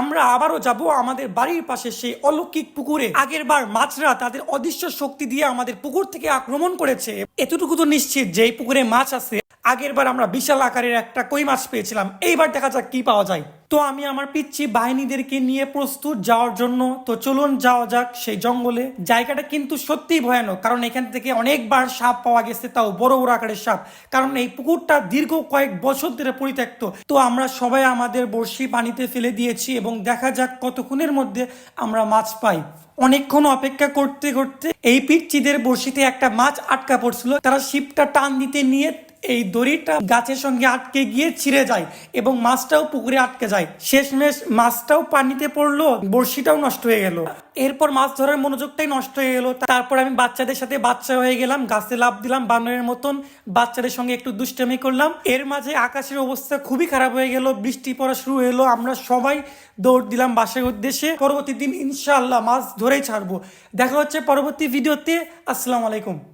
আমরা আবারও যাব আমাদের বাড়ির পাশে সেই অলৌকিক পুকুরে। আগের বার মাছরা তাদের অদৃশ্য শক্তি দিয়ে আমাদের পুকুর থেকে আক্রমণ করেছে। এতটুকু তো নিশ্চিত যে এই পুকুরে মাছ আছে। আগের বার আমরা বিশাল আকারের একটা কই মাছ পেয়েছিলাম, এইবার দেখা যাক কি পাওয়া যায়। তো আমি আমার পিচ্ছি বাহিনীদেরকে নিয়ে প্রস্তুত যাওয়ার জন্য, তো চলুন যাওয়া যাক সেই জঙ্গলে। জায়গাটা কিন্তু সত্যিই ভয়ানক, কারণ এখান থেকে অনেকবার সাপ পাওয়া গেছে, তাও বড় বড় আকারের সাপ। কারণ এই পুকুরটা দীর্ঘ কয়েক বছর ধরে পরিত্যক্ত। তো আমরা সবাই আমাদের বড়শি পানিতে ফেলে দিয়েছি এবং দেখা যাক কতক্ষণের মধ্যে আমরা মাছ পাই। অনেকক্ষণ অপেক্ষা করতে করতে এই পিচ্চিদের বড়শিতে একটা মাছ আটকা পড়ছিল। তারা শিপটা টান দিতে নিয়ে এই দড়িটা গাছের সঙ্গে আটকে গিয়ে ছিঁড়ে যায় এবং মাছটাও পুকুরে আটকে যায়। শেষমেশ মাছটাও পানিতে পড়ল, বড়শিটাও নষ্ট হয়ে গেল। এরপর মাছ ধরার মনোযোগটাই নষ্ট হয়ে গেল। তারপর আমি বাচ্চাদের সাথে বাচ্চা হয়ে গেলাম, গাছে লাভ দিলাম, বানরের মতন বাচ্চাদের সঙ্গে একটু দুষ্টামি করলাম। এর মাঝে আকাশের অবস্থা খুবই খারাপ হয়ে গেল, বৃষ্টি পড়া শুরু হলো আমরা সবাই দৌড় দিলাম বাসার উদ্দেশ্যে। পরবর্তী দিন ইনশাআল্লাহ মাছ ধরেই ছাড়বো। দেখা হচ্ছে পরবর্তী ভিডিওতে। আসসালামু আলাইকুম।